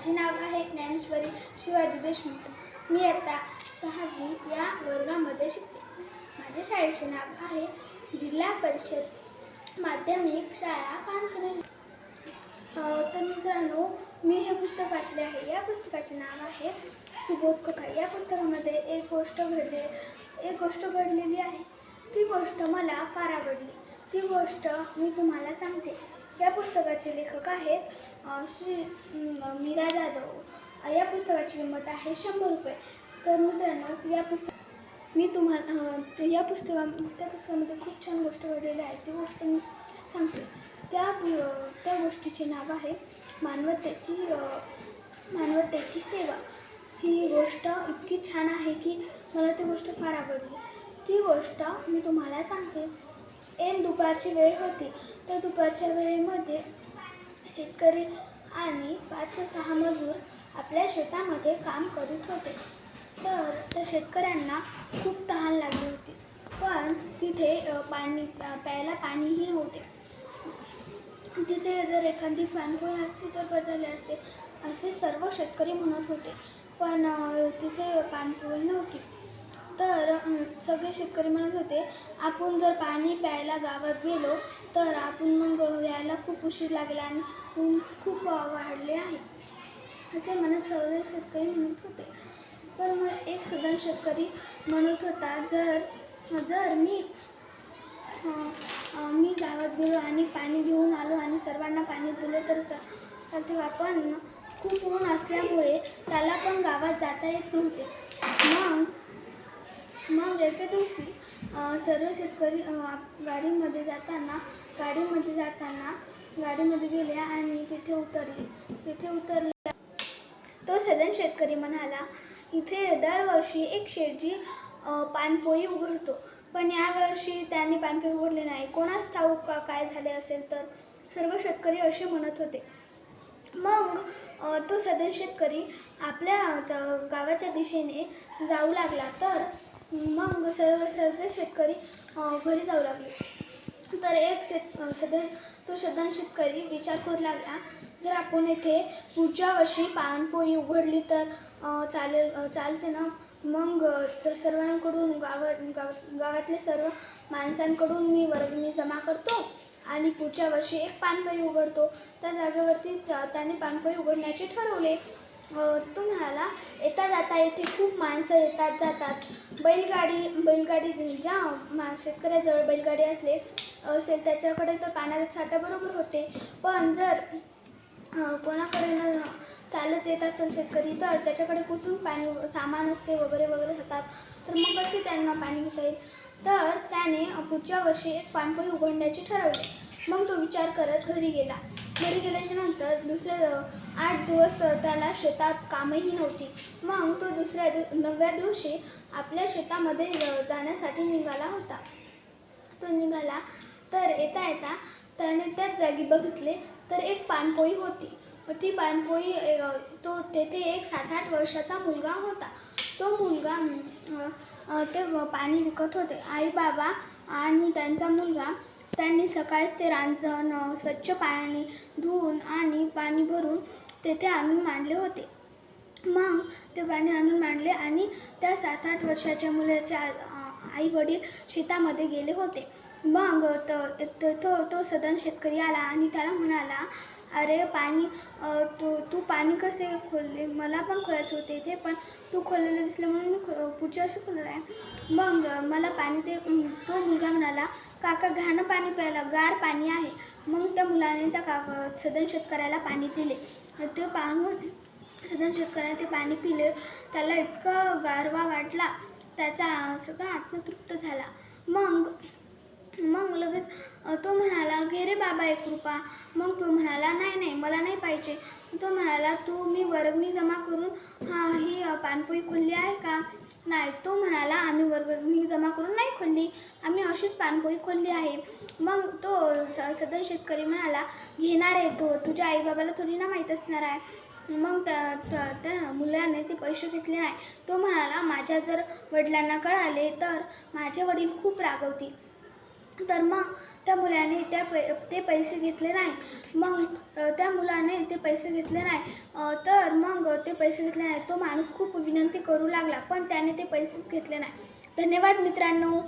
माझे नाव आहे ज्ञानेश्वरी शिवाजी देशमुख. मी आता सहावी या वर्गामध्ये शिकते माझ्या शाळेचे नाव आहे जिल्हा परिषद माध्यमिक शाळा पानखने तर मित्रांनो मी हे पुस्तक वाचले आहे. या पुस्तकाचे नाव आहे सुबोध कथा. या पुस्तकामध्ये एक गोष्ट घडले एक गोष्ट घडलेली आहे. ती गोष्ट मला फार आवडली. ती गोष्ट मी तुम्हाला सांगते. या पुस्तकाचे लेखक आहेत श्री मीरा जाधव. या पुस्तकाची किंमत आहे शंभर रुपये. तर मित्रांनो या पुस्तक मी तुम्हाला या पुस्तका त्या पुस्तकामध्ये खूप छान गोष्ट घडलेली आहे. ती गोष्ट मी सांगते. त्या त्या गोष्टीचे नाव आहे मानवतेची मानवतेची सेवा. ही गोष्ट इतकी छान आहे की मला ती गोष्ट फार आवडली. ती गोष्ट मी तुम्हाला सांगते. ऐन दुपारची वेळ होती. त्या दुपारच्या वेळेमध्ये शेतकरी आणि पाच सहा मजूर आपल्या शेतामध्ये काम करीत होते. तर त्या शेतकऱ्यांना खूप तहान लागली होती. पण तिथे पाणी प्यायला पाणीही नव्हते. तिथे जर एखादी पाणपोळी असती तर बदलले असते असे सर्व शेतकरी म्हणत होते. पण तिथे पाणपोळी नव्हती. तर सगळे शेतकरी म्हणत होते आपण जर पाणी प्यायला गावात गेलो तर आपण मग यायला खूप उशीर लागला आणि ऊन खूप वाढले आहे. असे म्हणत सगळे शेतकरी म्हणत होते. पण मग एक सदन शेतकरी म्हणत होता जर जर मी मी गावात गेलो आणि पाणी घेऊन आलो आणि सर्वांना पाणी दिले तर चा- पण खूप ऊन असल्यामुळे त्याला पण गावात जाता येत नव्हते. मग मग एके दिवशी सर्व शेतकरी आप- गाडीमध्ये जाताना गाडीमध्ये जाताना गाडीमध्ये गेले आणि तिथे उतरले. तिथे उतरले. तो सदन शेतकरी म्हणाला इथे दरवर्षी एक शेटजी पानपोई उघडतो. पण यावर्षी त्यांनी पानपोई उघडले नाही. कोणास ठाऊक का? काय झाले असेल तर? सर्व शेतकरी असे म्हणत होते. मग तो सदन शेतकरी आपल्या गावाच्या दिशेने जाऊ लागला. तर मग सर्व सर्व शेतकरी घरी जाऊ लागले. तर एक शेत सदन तो सदन शेतकरी विचार करू लागला जर आपण येथे पुढच्या वर्षी पानपोई उघडली तर चालेल चालते ना? मग जर सर्वांकडून गावा गाव गावातले सर्व माणसांकडून मी वर्गणी जमा करतो आणि पुढच्या वर्षी एक पानपोई उघडतो त्या जागेवरती त्याने पानपोई उघडण्याचे ठरवले. तो म्हणाला येता जाता येथे खूप माणसं येतात जातात. बैलगाडी बैलगाडी ज्या मा शेतकऱ्याजवळ बैलगाडी असले असेल त्याच्याकडे तर पाण्याचा साठा बरोबर होते. पण जर कोणाकडे न चालत येत असेल शेतकरी तर त्याच्याकडे कुठून पाणी सामान असते वगैरे वगैरे होतात. तर मग कसे त्यांना पाणी घेता येईल? तर त्याने पुढच्या वर्षी एक पाणपोई उघडण्याचे ठरवले. मग तो विचार करत घरी गेला. घरी गेल्याच्यानंतर दुसऱ्या आठ दिवस त्याला शेतात कामही नव्हती. मग तो दुसऱ्या दिव नवव्या दिवशी आपल्या शेतामध्ये जाण्यासाठी निघाला होता. तो निघाला तर येता येता त्याने त्याच जागी बघितले तर एक पानपोई होती. ती पानपोई तो तेथे एक सात आठ वर्षाचा मुलगा होता. तो मुलगा ते पाणी विकत होते. आई बाबा आणि त्यांचा मुलगा त्यांनी सकाळीच ते रांजण स्वच्छ पाण्याने धुवून आणि पाणी भरून तेथे आणून मांडले होते. मग ते पाणी आणून मांडले आणि त्या सात आठ वर्षाच्या मुलाचे आई वडील शेतामध्ये गेले होते. मग त- तो तो सदन शेतकरी आला आणि त्याला म्हणाला अरे पाणी तू तू पाणी कसे खोलले? मला पण खोलायचे होते इथे पण तू खोललेलं दिसलं म्हणून मी खो पुढच्या वर्षी खोलत आहे. मग मला पाणी ते तो मुलगा म्हणाला काका घाणं पाणी प्यायला गार पाणी आहे. मग त्या मुलाने त्या काका सदन शेतकऱ्याला पाणी दिले. ते पाहून सदन शेतकऱ्याने ते पाणी पिले. त्याला इतकं गारवा वाटला. त्याचा सगळा आत्मतृप्त झाला. मग मग लगेच तो म्हणाला घे रे बाबा एक रुपा. मग तो म्हणाला नाही नाही मला नाही पाहिजे. तो म्हणाला तू मी वर्गणी जमा करून हा ही पानपोई खोलली आहे का? नाही. तो म्हणाला आम्ही वर्गणी जमा करून नाही खोलली. आम्ही अशीच पानपोई खोलली आहे. मग तो स सदन शेतकरी म्हणाला घेणार आहे तो तुझ्या आईबाबाला थोडी ना माहीत असणार आहे. मग त्या- त्या मुलाने ते पैसे घेतले नाही. तो म्हणाला माझ्या जर वडिलांना कळाले तर? माझे वडील खूप रागवतील. तर मग त्या मुलाने त्या पै ते पैसे घेतले नाही. मग त्या मुलाने ते पैसे घेतले नाही. तर मग ते पैसे घेतले नाही. तो माणूस खूप विनंती करू लागला पण त्याने ते पैसेच घेतले नाही. धन्यवाद मित्रांनो.